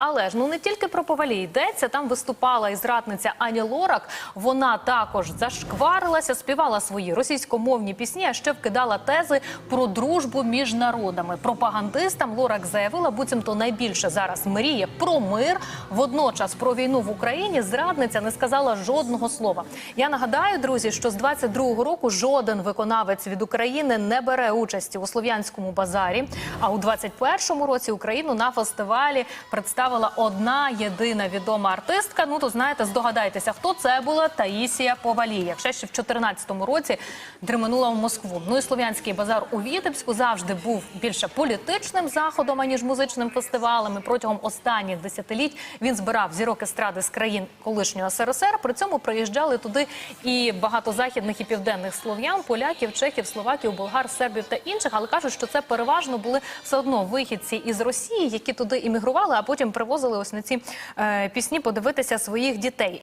Але ж ну не тільки про повалі йдеться. Там виступала і зрадниця Ані Лорак. Вона також зашкварилася, співала свої російськомовні пісні, а ще вкидала тези про дружбу між народами. Пропагандистам Лорак заявила, буцімто найбільше зараз мріє про мир. Водночас про війну в Україні зрадниця не сказала жодного слова. Я нагадаю, друзі, що з 22-го року жоден виконавець від України не бере участі у слов'янському базарі. А у 21-му році Україну на фестивалі представила одна єдина відома артистка. Ну то знаєте, здогадайтеся, хто це була Таїсія Повалія. Ще ще в 14-му році дременула в Москву. Ну і слов'янський базар у Вітебську завжди був більше політичним заходом аніж музичним фестивалем. І протягом останніх десятиліть він збирав зірок естради з країн колишнього СРСР. При цьому приїжджали туди і багато західних і південних слов'ян, поляків, чехів, словаків, болгар, сербів та інших. Але кажуть, що це переважно були все одно вихідці із Росії, які туди іммігрували, а потім привозили ось на ці е, пісні подивитися своїх дітей.